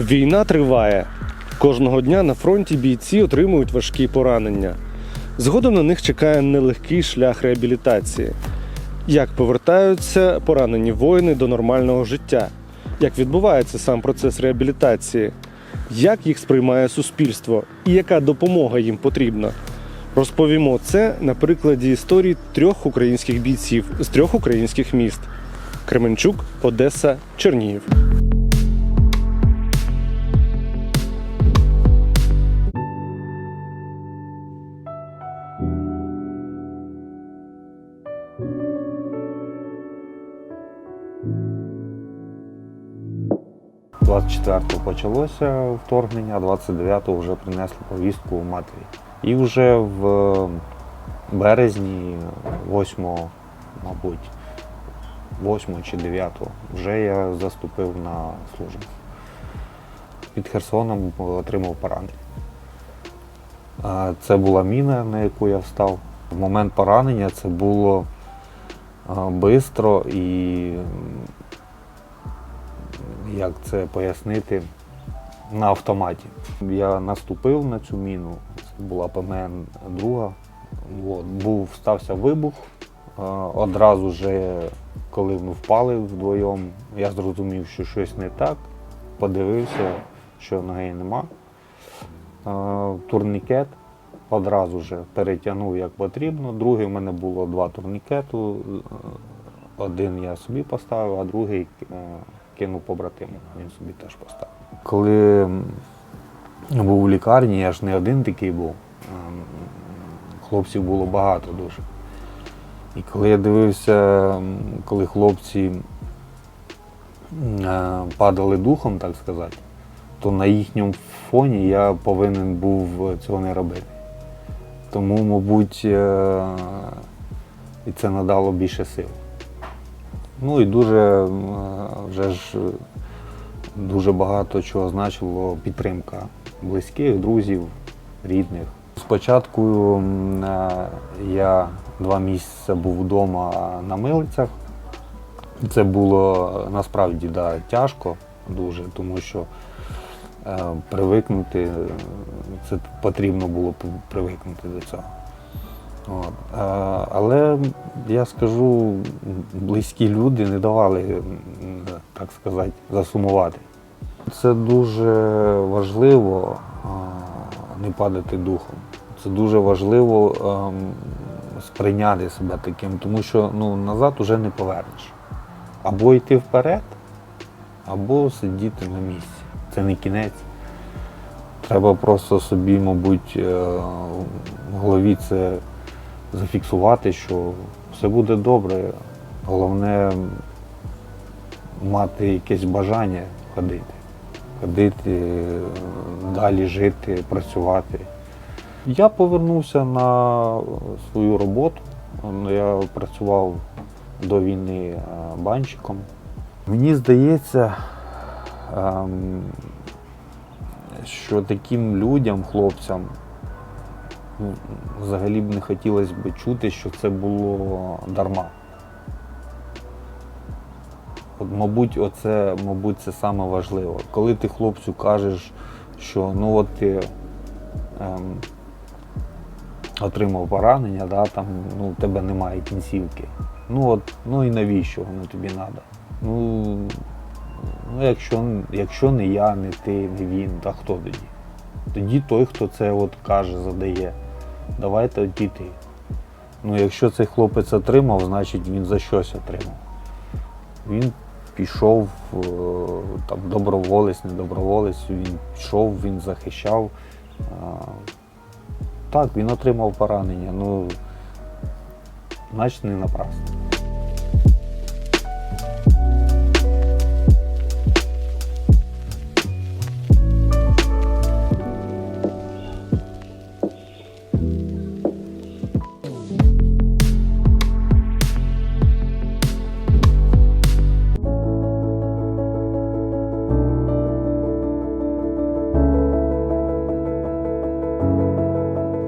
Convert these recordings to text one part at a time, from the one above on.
Війна триває. Кожного дня на фронті бійці отримують важкі поранення. Згодом на них чекає нелегкий шлях реабілітації. Як повертаються поранені воїни до нормального життя? Як відбувається сам процес реабілітації? Як їх сприймає суспільство і яка допомога їм потрібна? Розповімо це на прикладі історії трьох українських бійців з трьох українських міст: Кременчук, Одеса, Чернігів. – 24-го почалося вторгнення, а 29-го вже принесли повістку у матері. І вже в березні, 8, мабуть, 8 чи 9 вже я заступив на службу. Під Херсоном отримав поранення. Це була міна, на яку я встав. В момент поранення це було швидко і як це пояснити, на автоматі. Я наступив на цю міну, це була ПМН друга. От, був, стався вибух. Е, Одразу же, коли ми впали вдвоєм, я зрозумів, що щось не так. Подивився, що ноги нема. Е, Турнікет одразу же перетягнув як потрібно. Другий в мене було два турнікету. Е, Один я собі поставив, а другий кинув побратиму. Він собі теж поставив. Коли був у лікарні, я ж не один такий був. Ем, Хлопців було багато дуже. І коли я дивився, коли хлопці е, падали духом, так сказати, то на їхньому фоні я повинен був цього не робити. Тому, мабуть, е, і це надало більше сил. Ну і дуже е, вже ж е, дуже багато чого значило підтримка близьких, друзів, рідних. Спочатку е, я два місяці був вдома на милицях. Це було насправді да, тяжко дуже, тому що привикнути, це потрібно було привикнути до цього. От. Але я скажу, близькі люди не давали, так сказати, засумувати. Це дуже важливо не падати духом. Це дуже важливо ем, сприйняти себе таким, тому що ну, назад уже не повернеш. Або йти вперед, або сидіти на місці. Це не кінець. Треба просто собі, мабуть, е, в голові це зафіксувати, що все буде добре. Головне мати якесь бажання ходити. Ходити, е, далі жити, працювати. Я повернувся на свою роботу. Я працював до війни е, банщиком. Мені здається, ем, що таким людям, хлопцям, взагалі б не хотілося б чути, що це було дарма. От, мабуть, оце, мабуть, це саме важливо. Коли ти хлопцю кажеш, що ну от ти ем, отримав поранення, да, там, ну, у тебе немає кінцівки. Ну от, ну і навіщо воно тобі треба? Ну, ну якщо, якщо не я, не ти, не він, то хто тоді? Тоді той, хто це от каже, задає. Давай діти. Ну, якщо цей хлопець отримав, значить він за щось отримав. Він пішов е, там доброволець, не доброволець, він пішов, він захищав. Так, він отримав поранення, ну значить не напрасно. –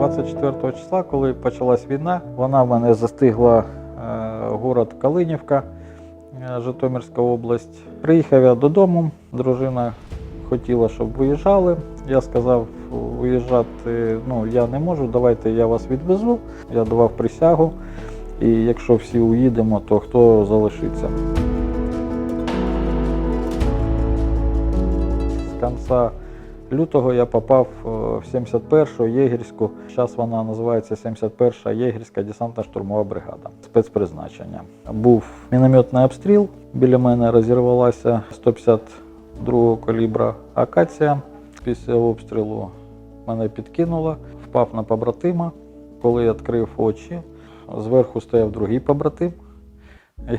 24 числа, коли почалась війна, вона в мене застигла е, город Калинівка, е, Житомирська область. Приїхав я додому, дружина хотіла, щоб виїжджали. Я сказав, виїжджати ну, я не можу, давайте я вас відвезу. Я давав присягу. І якщо всі уїдемо, то хто залишиться? З кінця лютого я попав е, в 71-ю єгерську. Зараз вона називається 71-ша єгерська десантно-штурмова бригада спецпризначення. Був мінометний обстріл. Біля мене розірвалася 152-го калібра акація. Після обстрілу мене підкинуло, впав на побратима. Коли я відкрив очі, зверху стояв другий побратим.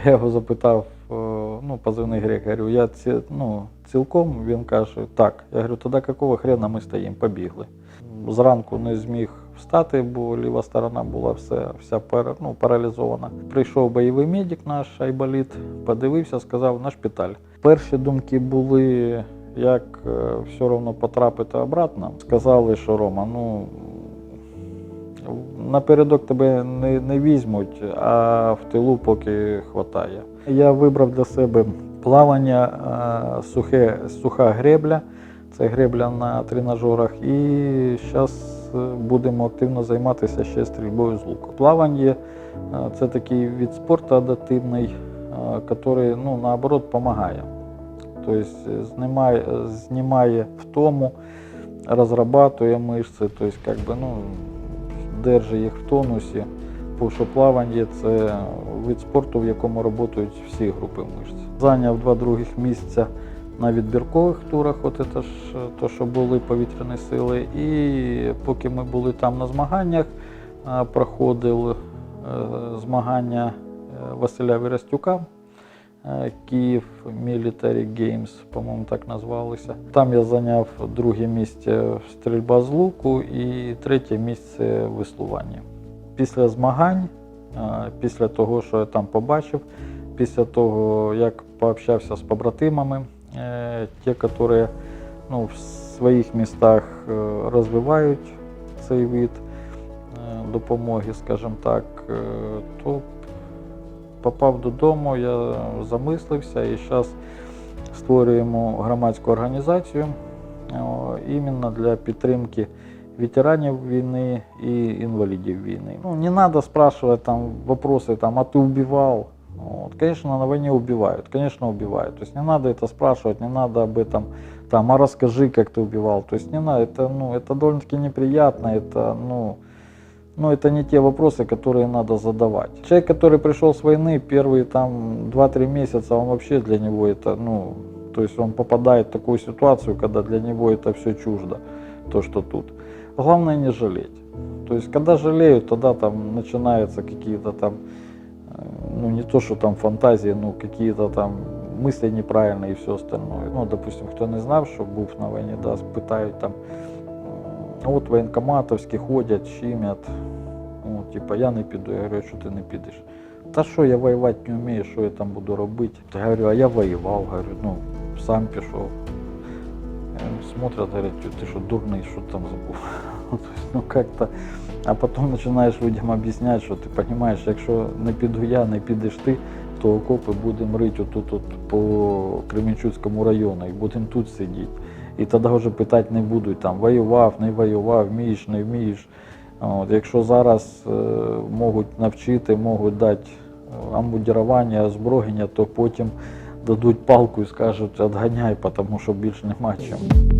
Я його запитав, е, ну, позивний грек, говорю, я ці, ну, цілком, він каже, так. Я говорю, тоді якого хрена ми стоїмо, побігли. Зранку не зміг встати, бо ліва сторона була все, вся пара- ну, паралізована. Прийшов бойовий медик наш Айболіт, подивився, сказав на шпиталь. Перші думки були, як е, все одно потрапити обратно. Сказали, що Рома, ну напередок тебе не, не візьмуть, а в тилу поки хватає. Я вибрав для себе плавання, е, сухе, суха гребля. Це гребля на тренажерах. І зараз будемо активно займатися ще стрільбою з луку. Плавання е, це такий від спорту адаптивний, який ну, наоборот допомагає. Тобто знімає, знімає втому, розрабатує мишці, тобто, как ну, держить їх в тонусі. Бо що плавання це вид спорту, в якому працюють всі групи мишць. Зайняв два других місця на відбіркових турах, от це ж то, що були повітряні сили. І поки ми були там на змаганнях, а, проходив е, змагання е, Василя Вірастюка. е, Київ Military Games, по-моєму, так назвалися. Там я зайняв друге місце стрільба з луку і третє місце в веслуванні. Після змагань, після того, що я там побачив, після того, як пообщався з побратимами, е, ті, які ну, в своїх містах е, розвивають цей вид е, допомоги, скажімо так, то попав додому, я замислився і зараз створюємо громадську організацію іменно для підтримки ветеранів війни і інвалідів війни. Ну, не надо спрашивать там вопросы, там, а ты убивал? Вот. Конечно, на войне убивают, конечно, убивают. То есть не надо это спрашивать, не надо об этом, там, а расскажи, как ты убивал. То есть не надо, это, ну, это довольно-таки неприятно, это, ну, ну, это не те вопросы, которые надо задавать. Человек, который пришел с войны, первые там 2-3 месяца, он вообще для него это, ну, то есть он попадает в такую ситуацию, когда для него это все чуждо, то, что тут. Главное не жалеть. То есть, когда жалеют, тогда там начинаются какие-то там, э, ну, не то, что там фантазии, ну, какие-то там мысли неправильные и все остальное. Ну, допустим, хто не знав, що був на війні, да, питають там, м, от воєнкоматовські ходять, щемять, ну, типа, я не піду. Я говорю, що ти не підеш. Та що, я воювати не вмію, що я там буду робити? Я говорю, а я воював, говорю, ну, сам пішов. Э, Смотрят, говорят, «Тю, ты что, дурный, что ты там забыл? Ну, то есть, ну как-то. А потом починаєш людям об'ясняти, що ти розумієш, якщо не піду я, не підеш ти, то окопи будемо рити отут от по Кременчуцькому району і будемо тут сидіти. І тоді вже питати не будуть, там, воював, не воював, вмієш, не вмієш. От, якщо зараз е, можуть навчити, можуть дати е, амбудірування, озброєння, то потім дадуть палку і скажуть, відганяй, тому що більше нема чим.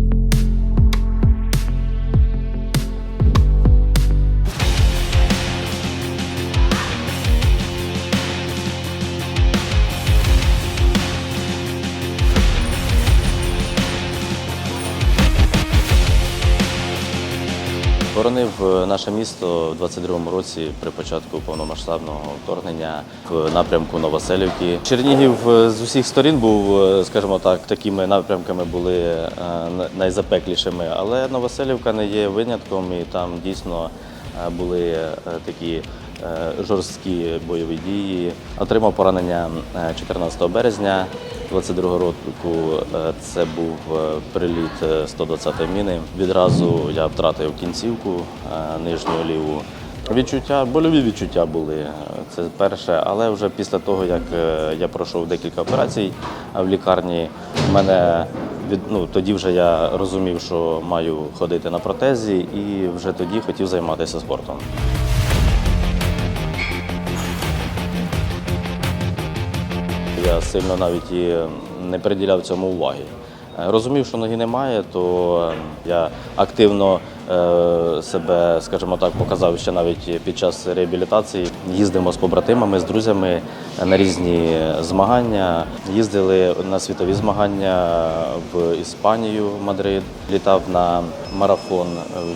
Боронив е, наше місто в 22-му році при початку повномасштабного вторгнення в напрямку Новоселівки. Чернігів е, з усіх сторін був, е, скажімо так, такими напрямками були найзапеклішими, але Новоселівка не є винятком, і там дійсно були такі жорсткі бойові дії. Отримав поранення е, 14 березня 22 року. Е, Це був е, приліт е, 120-ї міни. Відразу я втратив кінцівку е, нижню ліву. Відчуття, больові відчуття були. е, Це перше, але вже після того, як е, я пройшов декілька операцій е, в лікарні, мене від, ну, тоді вже я розумів, що маю ходити на протезі, і вже тоді хотів займатися спортом. Сильно навіть і не приділяв цьому уваги. Е, Розумів, що ноги немає, то е, я активно е, себе, скажімо так, показав ще навіть під час реабілітації. Їздимо з побратимами, з друзями на різні змагання. Їздили на світові змагання в Іспанію, в Мадрид. Літав на марафон,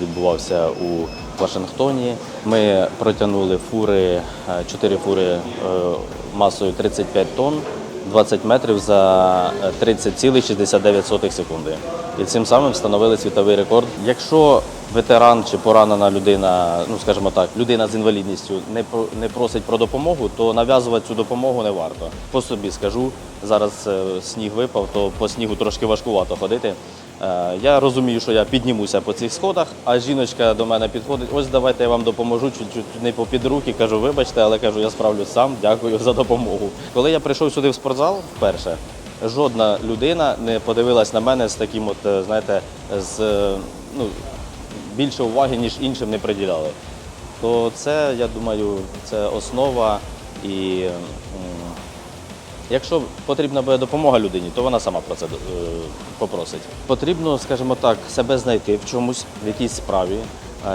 відбувався у Вашингтоні. Ми протягнули фури, чотири фури масою 35 тонн. 20 метрів за 30,69 секунди. І цим самим встановили світовий рекорд. Якщо ветеран чи поранена людина, ну скажімо так, людина з інвалідністю не не просить про допомогу, то нав'язувати цю допомогу не варто. По собі скажу, зараз е, сніг випав, то по снігу трошки важкувато ходити. Е, Я розумію, що я піднімуся по цих сходах, а жіночка до мене підходить. Ось давайте я вам допоможу, чуть-чуть не попід руки. Кажу, вибачте, але кажу, я справлюсь сам. Дякую за допомогу. Коли я прийшов сюди в спортзал вперше, жодна людина не подивилась на мене з таким, от е, знаєте, з ну більше уваги, ніж іншим не приділяли. То це, я думаю, це основа і. Якщо потрібна буде допомога людині, то вона сама про це е, попросить. Потрібно, скажімо так, себе знайти в чомусь, в якійсь справі.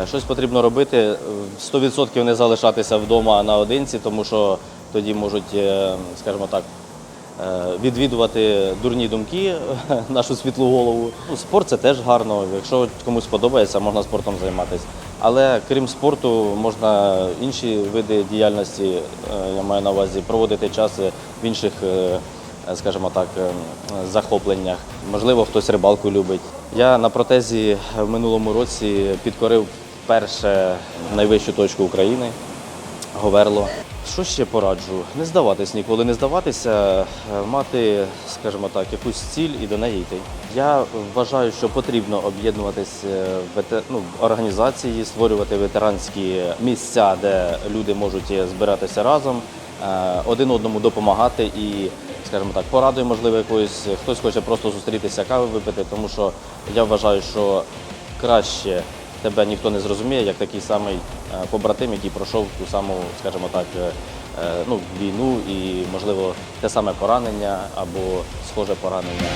Е, Щось потрібно робити, е, 100% не залишатися вдома наодинці, тому що тоді можуть, е, скажімо так, е, відвідувати дурні думки, нашу світлу голову. Ну, Спорт це теж гарно. Якщо комусь подобається, можна спортом займатися. Але крім спорту, можна інші види діяльності, е, я маю на увазі, проводити час в інших, е, скажімо так, е, захопленнях. Можливо, хтось рибалку любить. Я на протезі в минулому році підкорив перше найвищу точку України. Говерло. Що ще пораджу? Не здаватись ніколи, не здаватися, е, мати, скажімо так, якусь ціль і до неї йти. Я вважаю, що потрібно об'єднуватись е, в ну, організації, створювати ветеранські місця, де люди можуть е, збиратися разом, один одному допомагати і, скажімо так, порадою, можливо, якоюсь хтось хоче просто зустрітися, кави випити, тому що я вважаю, що краще тебе ніхто не зрозуміє, як такий самий е, побратим, який пройшов ту саму, скажімо так, е, е, ну, війну і, можливо, те саме поранення або схоже поранення.